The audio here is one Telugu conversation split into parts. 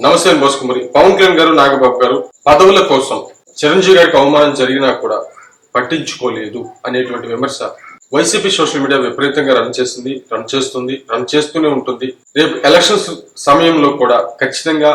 నమస్తే మోసుకుమరి పవన్ కళ్యాణ్ గారు నాగబాబు గారు పదవుల కోసం చిరంజీవి గారికి అవమానం జరిగినా కూడా పట్టించుకోలేదు అనేటువంటి విమర్శ వైసీపీ సోషల్ మీడియా విపరీతంగా రన్ చేస్తుంది రన్ చేస్తుంది రన్ చేస్తూనే ఉంటుంది. రేపు ఎలక్షన్స్ సమయంలో కూడా ఖచ్చితంగా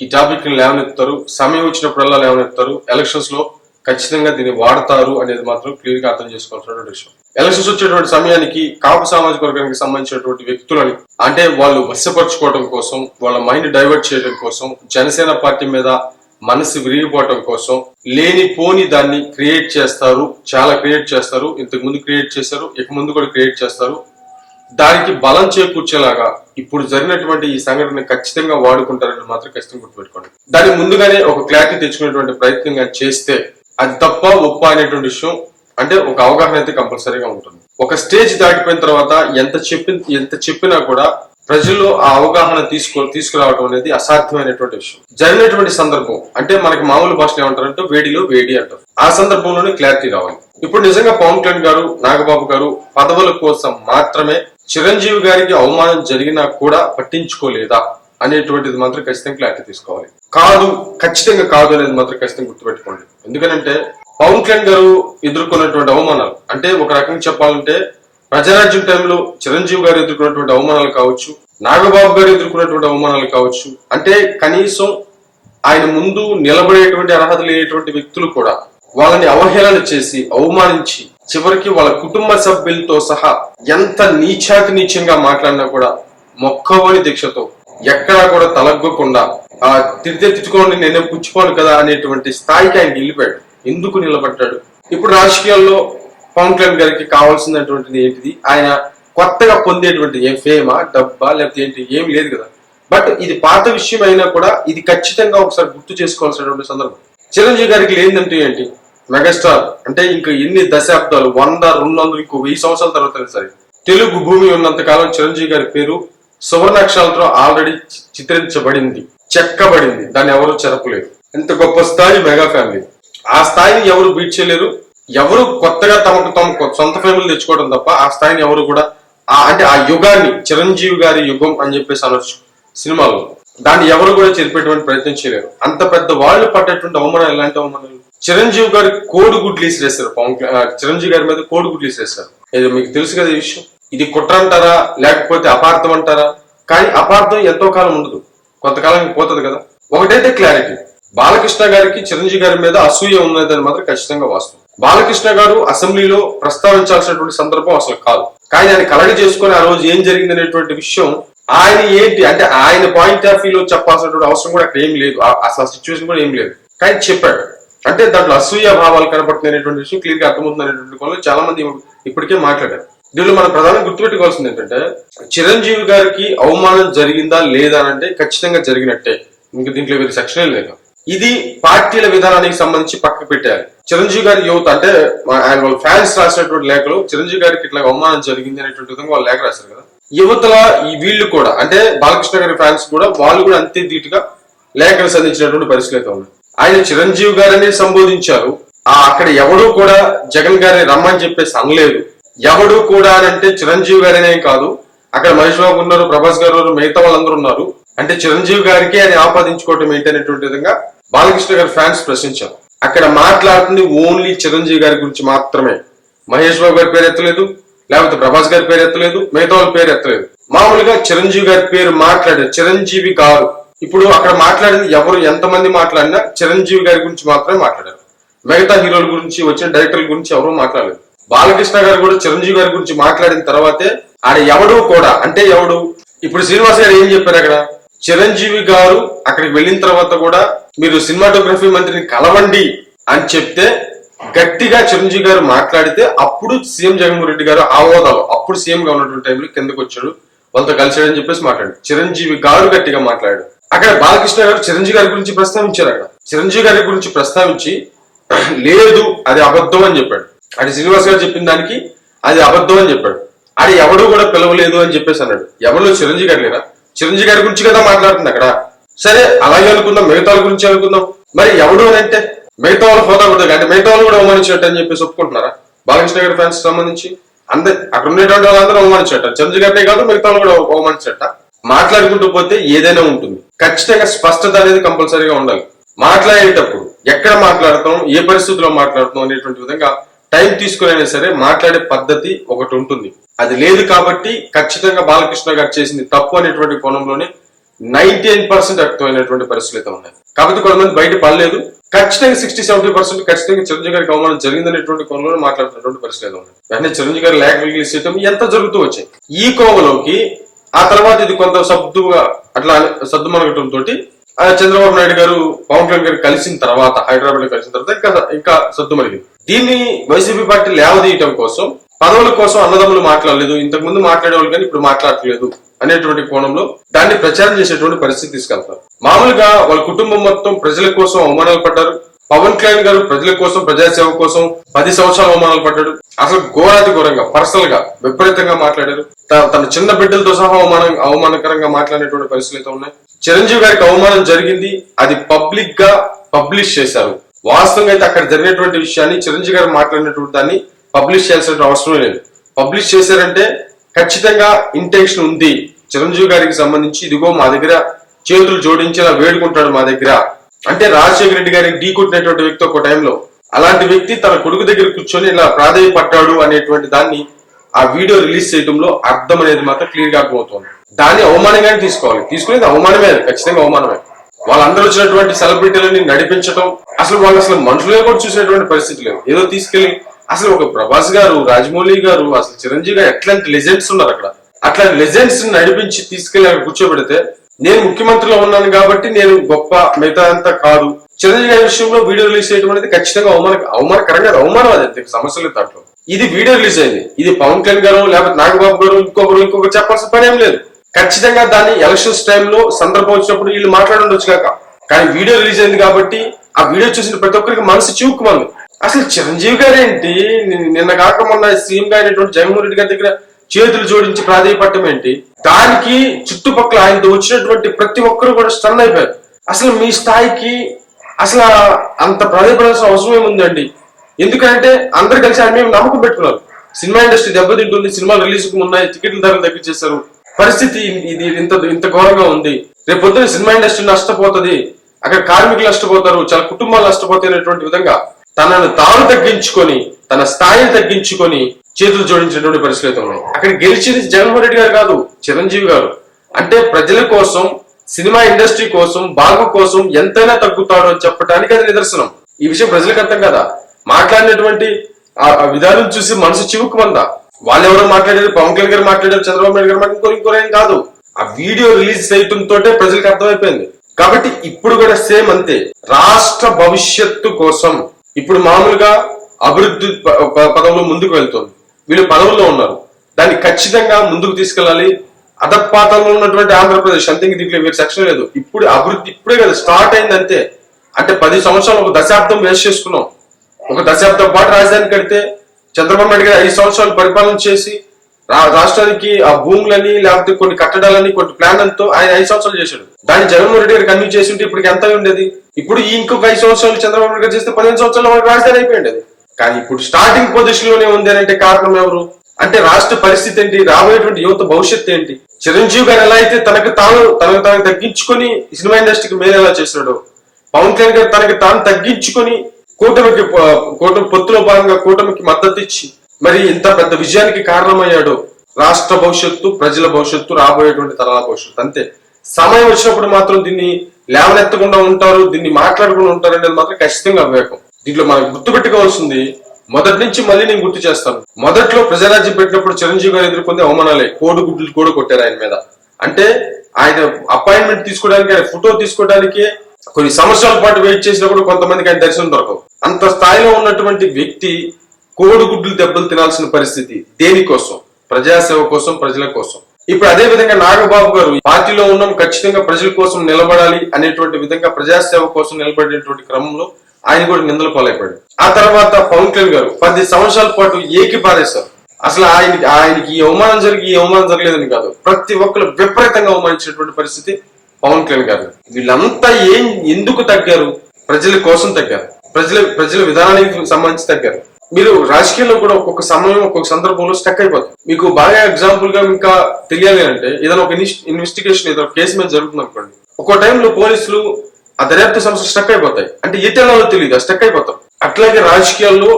ఈ టాపిక్ని లేవనెత్తారు సమయం వచ్చినప్పుడల్లా లేవనెత్తారు ఎలక్షన్స్లో ఖచ్చితంగా దీన్ని వాడతారు అనేది మాత్రం క్లియర్గా అర్థం చేసుకోవాల్సినటువంటి విషయం. ఎలక్షన్స్ వచ్చేటువంటి సమయానికి కాపు సామాజిక వర్గానికి సంబంధించినటువంటి వ్యక్తులని అంటే వాళ్ళు వశపరచుకోవడం కోసం వాళ్ళ మైండ్ డైవర్ట్ చేయడం కోసం జనసేన పార్టీ మీద మనసు విరిగిపోవటం కోసం లేని పోని దాన్ని క్రియేట్ చేస్తారు. చాలా క్రియేట్ చేస్తారు. ఇంతకు ముందు క్రియేట్ చేశారు ఇక ముందు కూడా క్రియేట్ చేస్తారు. దానికి బలం చేకూర్చేలాగా ఇప్పుడు జరిగినటువంటి ఈ సంఘటన ఖచ్చితంగా వాడుకుంటారని మాత్రం ఖచ్చితంగా గుర్తుపెట్టుకోండి. దాన్ని ముందుగానే ఒక క్లారిటీ తెచ్చుకునేటువంటి ప్రయత్నం చేస్తే అది తప్ప ఒప్ప అనేటువంటి విషయం అంటే ఒక అవగాహన అయితే కంపల్సరీగా ఉంటుంది. ఒక స్టేజ్ దాటిపోయిన తర్వాత ఎంత చెప్పి ఎంత చెప్పినా కూడా ప్రజల్లో ఆ అవగాహన తీసుకో తీసుకురావడం అనేది అసాధ్యమైనటువంటి విషయం. జరిగినటువంటి సందర్భం అంటే మనకి మామూలు భాషలో ఏమంటారంటే వేడిలో వేడి అంటారు. ఆ సందర్భంలోనే క్లారిటీ రావాలి. ఇప్పుడు నిజంగా పవన్ కళ్యాణ్ గారు నాగబాబు గారు పదవుల కోసం మాత్రమే చిరంజీవి గారికి అవమానం జరిగినా కూడా పట్టించుకోలేదా? అనేటువంటిది మాత్రం ఖచ్చితంగా క్లారిటీ తీసుకోవాలి. కాదు ఖచ్చితంగా కాదు అనేది మాత్రం ఖచ్చితంగా గుర్తుపెట్టుకోండి. ఎందుకంటే పవన్ కళ్యాణ్ గారు ఎదుర్కొన్నటువంటి అవమానాలు అంటే ఒక రకంగా చెప్పాలంటే ప్రజారాజ్యం టైంలో చిరంజీవి గారు ఎదుర్కొన్నటువంటి అవమానాలు కావచ్చు నాగబాబు గారు ఎదుర్కొన్నటువంటి అవమానాలు కావచ్చు అంటే కనీసం ఆయన ముందు నిలబడేటువంటి అర్హత లేనటువంటి వ్యక్తులు కూడా వాళ్ళని అవహేళన చేసి అవమానించి చివరికి వాళ్ళ కుటుంబ సభ్యులతో సహా ఎంత నీచాతి నీచంగా మాట్లాడినా కూడా మొక్కవని దీక్షతో ఎక్కడా కూడా తలగ్గకుండా ఆ తిరితే నేనే పుచ్చుకోను కదా అనేటువంటి స్థాయికి ఆయన వెళ్ళిపోయాడు ఎందుకు నిలబడ్డాడు? ఇప్పుడు రాజకీయాల్లో పవన్ కళ్యాణ్ గారికి కావాల్సినటువంటిది ఏంటిది? ఆయన కొత్తగా పొందేటువంటి ఏ ఫేమా డబ్బా లేకపోతే ఏంటి ఏమి లేదు కదా. బట్ ఇది పాత విషయం అయినా కూడా ఇది ఖచ్చితంగా ఒకసారి గుర్తు చేసుకోవాల్సినటువంటి సందర్భం. చిరంజీవి గారికి లేదంటే ఏంటి? మెగాస్టార్. అంటే ఇంకా ఎన్ని దశాబ్దాలు వంద రెండు వందలు ఇంకో వెయ్యి సంవత్సరాల తర్వాత సరే. తెలుగు భూమి ఉన్నంత కాలం చిరంజీవి గారి పేరు సువర్ణాక్షరాలతో ఆల్రెడీ చిత్రించబడింది చెక్కబడింది. దాన్ని ఎవరు చెరపలేరు. ఎంత గొప్ప స్థాయి మెగా ఫ్యామిలీ. ఆ స్థాయిని ఎవరు బీట్ చేయలేరు? ఎవరు కొత్తగా తమకు తమ సొంత ఫ్యామిలీ తెచ్చుకోవడం తప్ప ఆ స్థాయిని ఎవరు కూడా ఆ అంటే ఆ యుగాన్ని చిరంజీవి గారి యుగం అని చెప్పేసి అనొచ్చు సినిమాలో. దాన్ని ఎవరు కూడా చెరిపేటువంటి ప్రయత్నం చేయలేరు. అంత పెద్ద వాళ్ళు పడ్డటువంటి అవమానాలు ఎలాంటి అవమానాలు? చిరంజీవి గారి కోడి గుడ్లు వేసిరేస్తారు పవన్ చిరంజీవి గారి మీద కోడి గుడ్లు వేసిరేస్తారు ఇది మీకు తెలుసు కదా ఈ విషయం. ఇది కుట్ర అంటారా? లేకపోతే అపార్థం అంటారా? కానీ అపార్థం ఎంతో కాలం ఉండదు. కొంతకాలం పోతుంది కదా. ఒకటైతే క్లారిటీ బాలకృష్ణ గారికి చిరంజీవి గారి మీద అసూయ ఉన్నదని మాత్రం ఖచ్చితంగా వాస్తవం. బాలకృష్ణ గారు అసెంబ్లీలో ప్రస్తావించాల్సినటువంటి సందర్భం అసలు కాదు. కానీ ఆయన కలడి చేసుకుని ఆ రోజు ఏం జరిగింది అనేటువంటి విషయం ఆయన ఏంటి? అంటే ఆయన పాయింట్ ఆఫ్ వ్యూలో చెప్పాల్సినటువంటి అవసరం కూడా అక్కడ ఏం లేదు. అసలు సిచ్యువేషన్ కూడా ఏం లేదు. కానీ చెప్పాడు. అంటే దాంట్లో అసూయ భావాలు కనపడుతున్నాయి అనేటువంటి విషయం క్లియర్గా అర్థమవుతుంది అనేటువంటి వాళ్ళు చాలా మంది ఇప్పటికే మాట్లాడారు. దీనిలో మనం ప్రధానంగా గుర్తుపెట్టుకోవాల్సింది ఏంటంటే చిరంజీవి గారికి అవమానం జరిగిందా లేదా అని అంటే ఖచ్చితంగా జరిగినట్టే. ఇంకా దీంట్లో వేరే సెక్షనే లేదు. ఇది పార్టీల విధానానికి సంబంధించి పక్కకు పెట్టారు. చిరంజీవి గారి యువత అంటే ఆయన వాళ్ళ ఫ్యాన్స్ రాసినటువంటి లేఖలు చిరంజీవి గారికి ఇట్లా అవమానం జరిగింది అనేటువంటి విధంగా వాళ్ళు లేఖ రాశారు కదా. యువతల ఈ వీళ్ళు కూడా అంటే బాలకృష్ణ గారి ఫ్యాన్స్ కూడా వాళ్ళు కూడా అంతే ధీటుగా లేఖలు సంధించినటువంటి పరిస్థితులు అయితే ఉన్నాయి ఆయన చిరంజీవి గారిని సంబోధించారు. ఆ అక్కడ ఎవడు కూడా జగన్ గారిని రమ్మని చెప్పేసి అనలేదు ఎవడు కూడా అని అంటే చిరంజీవి గారనే కాదు. అక్కడ మహేష్ బాబు ఉన్నారు ప్రభాస్ గారు మిగతా వాళ్ళందరూ ఉన్నారు. అంటే చిరంజీవి గారికి అని ఆపాదించుకోవటం ఏంటనేటువంటి విధంగా బాలకృష్ణ గారి ఫ్యాన్స్ ప్రశ్నించారు. అక్కడ మాట్లాడుతుంది ఓన్లీ చిరంజీవి గారి గురించి మాత్రమే. మహేష్ బాబు గారి పేరు ఎత్తలేదు లేకపోతే ప్రభాస్ గారి పేరు ఎత్తలేదు మిగతా వాళ్ళ పేరు ఎత్తలేదు. మామూలుగా చిరంజీవి గారి పేరు మాట్లాడారు చిరంజీవి గారు ఇప్పుడు అక్కడ మాట్లాడింది ఎవరు ఎంతమంది మాట్లాడినా చిరంజీవి గారి గురించి మాత్రమే మాట్లాడారు. మిగతా హీరోల గురించి వచ్చిన డైరెక్టర్ల గురించి ఎవరు మాట్లాడలేదు. బాలకృష్ణ గారు కూడా చిరంజీవి గారి గురించి మాట్లాడిన తర్వాతే ఆడ ఎవడు కూడా అంటే ఎవడు? ఇప్పుడు శ్రీనివాస్ గారు ఏం చెప్పారు అక్కడ? చిరంజీవి గారు అక్కడికి వెళ్ళిన తర్వాత కూడా మీరు సినిమాటోగ్రఫీ మంత్రిని కలవండి అని చెప్తే గట్టిగా చిరంజీవి గారు మాట్లాడితే అప్పుడు సీఎం జగన్మోహన్ రెడ్డి గారు ఆ అప్పుడు సీఎం గా ఉన్నటువంటి టైంలో కిందకు వచ్చాడు. వాళ్ళతో కలిసాడని చెప్పేసి మాట్లాడాడు చిరంజీవి గారు గట్టిగా మాట్లాడాడు. అక్కడ బాలకృష్ణ గారు చిరంజీవి గారి గురించి ప్రస్తావించారు అక్కడ. చిరంజీవి గారి గురించి ప్రస్తావించి లేదు అది అబద్ధం అని చెప్పాడు. అది శ్రీనివాస్ గారు చెప్పిన దానికి అది అబద్ధం అని చెప్పాడు. అది ఎవడు కూడా పిలవలేదు అని చెప్పేసి అన్నాడు. ఎవరు చిరంజీవి గారు లేరా? చిరంజీవి గారి గురించి కదా మాట్లాడుతుంది అక్కడ. సరే అలాగే అనుకుందాం. మిగతా వాళ్ళ గురించి అనుకుందాం. మరి ఎవడు అని అంటే? మిగతా వాళ్ళు హోదా కూడా అంటే మిగతా వాళ్ళు కూడా అవమానించినట్టు అని చెప్పేసి ఒప్పుకుంటున్నారా? బాలకృష్ణ గారి ఫ్యాన్స్ సంబంధించి? అందరు అక్కడ ఉండేటువంటి వాళ్ళందరూ అవమానించట చిరంజీవి గారినే కాదు మిగతా వాళ్ళు కూడా అవమానించట మాట్లాడుకుంటూ పోతే ఏదైనా ఉంటుంది. ఖచ్చితంగా స్పష్టత అనేది కంపల్సరీగా ఉండాలి. మాట్లాడేటప్పుడు ఎక్కడ మాట్లాడతాం ఏ పరిస్థితుల్లో మాట్లాడతాం అనేటువంటి విధంగా టైం తీసుకునైనా సరే మాట్లాడే పద్ధతి ఒకటి ఉంటుంది. అది లేదు కాబట్టి ఖచ్చితంగా బాలకృష్ణ గారు చేసింది తప్పు అనేటువంటి కోణంలోనే నైన్టీ నైన్ పర్సెంట్ అర్థమైనటువంటి పరిస్థితులు అయితే ఉన్నాయి. కాబట్టి కొంతమంది బయట పడలేదు. ఖచ్చితంగా సిక్స్టీ సెవెంటీ పర్సెంట్ ఖచ్చితంగా చిరంజీవి గారికి అవమానం జరిగిందనేటువంటి కోణంలో మాట్లాడుతున్నటువంటి పరిస్థితులు ఉన్నాయి. వెంటనే చిరంజీవి గారు లేఖ రిలీజ్ చేయడం ఎంత జరుగుతూ వచ్చాయి. ఈ కోవలోకి ఆ తర్వాత ఇది కొంత సబ్దుగా అట్లా సర్దుమనగటం చంద్రబాబు నాయుడు గారు పవన్ కళ్యాణ్ గారు కలిసిన తర్వాత హైదరాబాద్లో కలిసిన తర్వాత ఇంకా ఇంకా సర్దుమణిగింది దీన్ని వైసీపీ పార్టీ లేవదీయటం కోసం పదవుల కోసం అన్నదమ్ములు మాట్లాడలేదు ఇంతకు ముందు మాట్లాడేవాళ్ళు కానీ ఇప్పుడు మాట్లాడట్లేదు అనేటువంటి కోణంలో దాన్ని ప్రచారం చేసేటువంటి పరిస్థితి తీసుకెళ్తారు మామూలుగా వాళ్ళ కుటుంబం మొత్తం ప్రజల కోసం అవమానాలు పడ్డారు. పవన్ కళ్యాణ్ గారు ప్రజల కోసం ప్రజాసేవ కోసం పది సంవత్సరాలు అవమానాలు పడ్డాడు. అసలు ఘోరాతి ఘోరంగా పర్సనల్గా విపరీతంగా మాట్లాడారు. తన చిన్న బిడ్డలతో సహా అవమానం అవమానకరంగా మాట్లాడేటువంటి పరిస్థితులు అయితే ఉన్నాయి. చిరంజీవి గారికి అవమానం జరిగింది. అది పబ్లిక్గా పబ్లిష్ చేశారు. వాస్తవంగా అయితే అక్కడ జరిగినటువంటి విషయాన్ని చిరంజీవి గారు మాట్లాడినటువంటి దాన్ని పబ్లిష్ చేయాల్సిన అవసరం లేదు. పబ్లిష్ చేశారంటే ఖచ్చితంగా ఇంటెన్షన్ ఉంది. చిరంజీవి గారికి సంబంధించి ఇదిగో మా దగ్గర చేతులు జోడించేలా వేడుకుంటాడు మా దగ్గర. అంటే రాజశేఖర రెడ్డి గారికి ఢీ కొట్టినటువంటి వ్యక్తి ఒక టైంలో. అలాంటి వ్యక్తి తన కొడుకు దగ్గర కూర్చొని ఇలా ప్రాధాయపడ్డాడు అనేటువంటి దాన్ని ఆ వీడియో రిలీజ్ చేయడంలో అర్థం అనేది మాత్రం క్లియర్గా అర్థమవుతుంది. దాన్ని అవమానంగానే తీసుకోవాలి. తీసుకునేది అవమానమే అది. ఖచ్చితంగా అవమానమే. వాళ్ళందరూ వచ్చినటువంటి సెలబ్రిటీలని నడిపించడం అసలు వాళ్ళు అసలు మనుషులే కూడా చూసినటువంటి పరిస్థితి లేవు ఏదో తీసుకెళ్ళి అసలు ఒక ప్రభాస్ గారు రాజమౌళి గారు అసలు చిరంజీవి గారు ఎట్లాంటి లెజెండ్స్ ఉన్నారు అక్కడ. అట్లాంటి లెజెండ్స్ నడిపించి తీసుకెళ్ళి అక్కడ కూర్చోబెడితే నేను ముఖ్యమంత్రిలో ఉన్నాను కాబట్టి నేను గొప్ప మిగతా అంతా కాదు. చిరంజీవి గారి విషయంలో వీడియో రిలీజ్ చేయడం అనేది ఖచ్చితంగా అవమాన అవమానకరంగా అవమానం అది. అంతే సమస్యలు దాంట్లో. ఇది వీడియో రిలీజ్ అయింది. ఇది పవన్ కళ్యాణ్ గారు లేకపోతే నాగబాబు గారు ఇంకొకరు ఇంకొకరు చెప్పాల్సిన పని ఏం లేదు. ఖచ్చితంగా దాన్ని ఎలక్షన్స్ టైంలో సందర్భం వచ్చినప్పుడు వీళ్ళు మాట్లాడుండొచ్చు కాక. కానీ వీడియో రిలీజ్ అయింది కాబట్టి ఆ వీడియో చూసిన ప్రతి ఒక్కరికి మనసు చివుక్కుమంది. అసలు చిరంజీవి గారు ఏంటి నిన్న- కాక మొన్న సీఎం గారు అయినటువంటి జగన్మోహన్ రెడ్డి గారి దగ్గర చేతులు జోడించి ప్రాధాన్యపడటం ఏంటి? దానికి చుట్టుపక్కల ఆయనతో వచ్చినటువంటి ప్రతి ఒక్కరు కూడా స్టన్ అయిపోయారు. అసలు మీ స్థాయికి అసలు అంత ప్రాధాన్యపడాల్సిన అవసరం ఏముందండి? ఎందుకంటే అందరు కలిసి ఆయన మేము నమ్మకం పెట్టుకున్నారు. సినిమా ఇండస్ట్రీ దెబ్బతింటుంది సినిమా రిలీజ్కు ఉన్నాయి టికెట్ల ధరలు తగ్గించేశారు. పరిస్థితి ఇది ఇంత ఇంత ఘోరంగా ఉంది. రేపు పొద్దున సినిమా ఇండస్ట్రీ నష్టపోతుంది అక్కడ కార్మికులు నష్టపోతారు చాలా కుటుంబాలు నష్టపోతాయి అనేటువంటి విధంగా తనను తాను తగ్గించుకొని తన స్థాయిని తగ్గించుకొని చేతులు జోడించినటువంటి పరిస్థితులు అయితే ఉన్నాయి అక్కడ గెలిచింది జగన్మోహన్ రెడ్డి గారు కాదు చిరంజీవి గారు. అంటే ప్రజల కోసం సినిమా ఇండస్ట్రీ కోసం బాగు కోసం ఎంతైనా తగ్గుతాడు అని చెప్పడానికి అది నిదర్శనం. ఈ విషయం ప్రజలకు అర్థం కదా? మాట్లాడినటువంటి ఆ విధానం చూసి మనసు చివుకుమందా వాళ్ళు ఎవరో మాట్లాడారు? పవన్ కళ్యాణ్ గారు మాట్లాడారు చంద్రబాబు నాయుడు గారు మాట్లాడారు ఇంకో ఇంకోరు ఏం కాదు. ఆ వీడియో రిలీజ్ చేయటం తోటే ప్రజలకు అర్థమైపోయింది. కాబట్టి ఇప్పుడు కూడా సేమ్ అంతే. రాష్ట్ర భవిష్యత్తు కోసం ఇప్పుడు మామూలుగా అభివృద్ధి ప- ప- పదంలో ముందుకు వెళ్తుంది. వీళ్ళు పదవుల్లో ఉన్నారు. దాన్ని ఖచ్చితంగా ముందుకు తీసుకెళ్ళాలి. అధపాతంలో ఉన్నటువంటి ఆంధ్రప్రదేశ్ అంతకి దీంట్లో వీరికి సెక్షన్ లేదు. ఇప్పుడు అభివృద్ధి ఇప్పుడే కదా స్టార్ట్ అయింది అంతే అంటే పది సంవత్సరాలు ఒక దశాబ్దం వేస్ట్ చేసుకున్నాం. ఒక దశాబ్దం పాటు రాజధాని కడితే చంద్రబాబు నాయుడు గారు ఐదు సంవత్సరాలు పరిపాలన చేసి రా- రాష్ట్రానికి ఆ భూములని లేకపోతే కొన్ని కట్టడాలని కొన్ని ప్లాన్లతో ఆయన ఐదు సంవత్సరాలు చేశాడు. దాన్ని జగన్మోహన్ రెడ్డి గారు కన్వీ చేసి ఉంటే ఇప్పుడు ఎంత ఉండేది? ఇప్పుడు ఈ ఇంకొక ఐదు సంవత్సరాలు చంద్రబాబు నాయుడు గారు చేస్తే పదిహేను సంవత్సరాలు మనకు రాజధాని అయిపోయింది కానీ ఇప్పుడు స్టార్టింగ్ పొజిషన్లోనే ఉంది అంటే కారణం ఎవరు? అంటే రాష్ట్ర పరిస్థితి ఏంటి? రాబోయేటువంటి యువత భవిష్యత్తు ఏంటి? చిరంజీవి గారు ఎలా అయితే తనకు తాను తనకు తాను తగ్గించుకొని సినిమా ఇండస్ట్రీకి మేలు ఎలా చేశాడు పవన్ కళ్యాణ్ గారు తనకు తాను తగ్గించుకొని కూటమికి కూటమి పొత్తులో భాగంగా కూటమికి మద్దతు ఇచ్చి మరి ఇంత పెద్ద విజయానికి కారణమయ్యాడు రాష్ట్ర భవిష్యత్తు ప్రజల భవిష్యత్తు రాబోయేటువంటి తరాల భవిష్యత్తు. అంతే. సమయం వచ్చినప్పుడు మాత్రం దీన్ని లేవనెత్తకుండా ఉంటారు దీన్ని మాట్లాడకుండా ఉంటారు అనేది మాత్రం ఖచ్చితంగా అవివేకం. దీంట్లో మనం గుర్తుపెట్టుకోవాల్సింది మొదటి నుంచి మళ్ళీ నేను గుర్తు చేస్తాను. మొదట్లో ప్రజారాజ్యం పెట్టినప్పుడు చిరంజీవి గారు ఎదుర్కొంది అవమానాలే. కోడి గుడ్లు కూడా కొట్టారు ఆయన మీద. అంటే ఆయన అపాయింట్మెంట్ తీసుకోవడానికి ఆయన ఫోటో తీసుకోవడానికి కొన్ని సంవత్సరాల పాటు వెయిట్ చేసినప్పుడు కొంతమందికి ఆయన దర్శనం దొరకవు. అంత స్థాయిలో ఉన్నటువంటి వ్యక్తి కోడిగుడ్లు దెబ్బలు తినాల్సిన పరిస్థితి దేనికోసం ప్రజాసేవ కోసం ప్రజల కోసం. ఇప్పుడు అదే విధంగా నాగబాబు గారు పార్టీలో ఉన్నాం ఖచ్చితంగా ప్రజల కోసం నిలబడాలి అనేటువంటి విధంగా ప్రజాసేవ కోసం నిలబడేటువంటి క్రమంలో ఆయన కూడా నిందలు పాలైపోయాడు. ఆ తర్వాత పవన్ కళ్యాణ్ గారు పది సంవత్సరాల పాటు ఏకి పారేశారు అసలు ఆయనకి ఆయనకి ఈ అవమానం జరిగి ఈ అవమానం జరగలేదని కాదు. ప్రతి ఒక్కరు విపరీతంగా అవమానించినటువంటి పరిస్థితి పవన్ కళ్యాణ్ గారు. వీళ్ళంతా ఏం ఎందుకు తగ్గారు? ప్రజల కోసం తగ్గారు. ప్రజల ప్రజల విధానానికి సంబంధించి తగ్గారు. మీరు రాజకీయాల్లో కూడా ఒక్కొక్క సమయం ఒక్కొక్క సందర్భంలో స్టక్ అయిపోతారు. మీకు బాగా ఎగ్జాంపుల్గా ఇంకా తెలియాలి అంటే ఏదైనా ఒక ఇన్వెస్టిగేషన్ ఏదైనా కేసు మీద జరుగుతుంది అనుకోండి ఒక్కో టైంలో పోలీసులు ఆ దర్యాప్తు సంస్థ స్టక్ అయిపోతాయి. అంటే ఏ తెలియదు స్టక్ అయిపోతాం. అట్లాగే రాజకీయాల్లో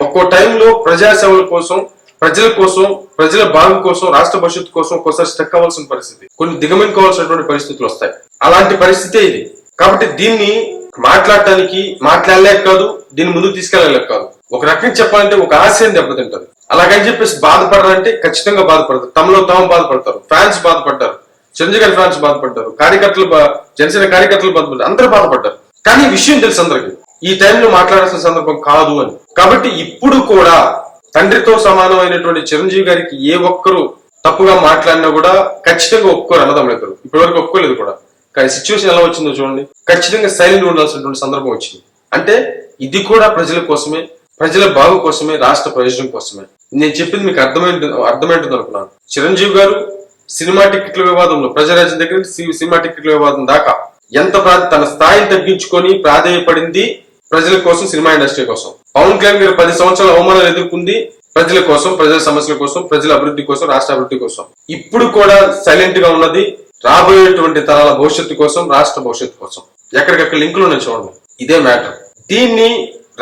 ఒక్కో టైంలో ప్రజాసేవల కోసం ప్రజల కోసం ప్రజల బాగు కోసం రాష్ట్ర భవిష్యత్తు కోసం ఒకసారి స్టక్ అవ్వాల్సిన పరిస్థితి. కొన్ని దిగమించుకోవాల్సినటువంటి పరిస్థితులు వస్తాయి. అలాంటి పరిస్థితే ఇది. కాబట్టి దీన్ని మాట్లాడటానికి మాట్లాడలేక కాదు దీన్ని ముందుకు తీసుకెళ్ళలేక కాదు. ఒక రకంగా చెప్పాలంటే ఒక ఆశయం దెబ్బతింటది. అలాగని చెప్పేసి బాధపడాలంటే ఖచ్చితంగా బాధపడతారు. తమలో తాము బాధపడతారు. ఫ్యాన్స్ బాధపడ్డారు. చంద్రగారి ఫ్యాన్స్ బాధపడ్డారు. కార్యకర్తలు బా- జనసేన కార్యకర్తలు బాధపడ్డారు. అందరూ బాధపడ్డారు. కానీ విషయం తెలుసు అందరికి. ఈ టైంలో మాట్లాడాల్సిన సందర్భం కాదు అని. కాబట్టి ఇప్పుడు కూడా తండ్రితో సమానమైనటువంటి చిరంజీవి గారికి ఏ ఒక్కరు తప్పుగా మాట్లాడినా కూడా ఖచ్చితంగా ఒప్పుకోరు అన్నదమ్ములు ఇద్దరు. ఇప్పటివరకు ఒప్పుకోలేదు కూడా. కానీ సిచ్యువేషన్ ఎలా వచ్చిందో చూడండి. ఖచ్చితంగా సైలెంట్ ఉండాల్సినటువంటి సందర్భం వచ్చింది. అంటే ఇది కూడా ప్రజల కోసమే ప్రజల బాగు కోసమే రాష్ట్ర ప్రయోజనం కోసమే. నేను చెప్పింది మీకు అర్థమైంది అర్థమైంటుంది అనుకున్నాను. చిరంజీవి గారు సినిమా టికెట్ల వివాదంలో ప్రజారాజ్యం దగ్గర సి- సినిమా టికెట్ల వివాదం దాకా ఎంత ప్రా- తన స్థాయిని తగ్గించుకొని ప్రాధేయపడింది ప్రజల కోసం సినిమా ఇండస్ట్రీ కోసం. పవన్ కళ్యాణ్ గారు పది సంవత్సరాల అవమానాలు ఎదుర్కొంది ప్రజల కోసం ప్రజల సమస్యల కోసం ప్రజల అభివృద్ధి కోసం రాష్ట్ర అభివృద్ధి కోసం. ఇప్పుడు కూడా సైలెంట్గా ఉన్నది రాబోయేటువంటి తరాల భవిష్యత్తు కోసం రాష్ట్ర భవిష్యత్తు కోసం. ఎక్కడికక్కడ లింకులు ఉన్నాయి చూడండి. ఇదే మ్యాటర్ దీన్ని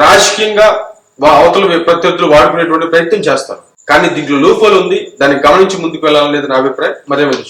రాజకీయంగా అవతల ప్రత్యర్థులు వాడుకునేటువంటి ప్రయత్నం చేస్తారు. కానీ దీంట్లో లోపాలు ఉంది. దాన్ని గమనించి ముందుకు వెళ్ళాలనేది నా అభిప్రాయం. మరేమైనా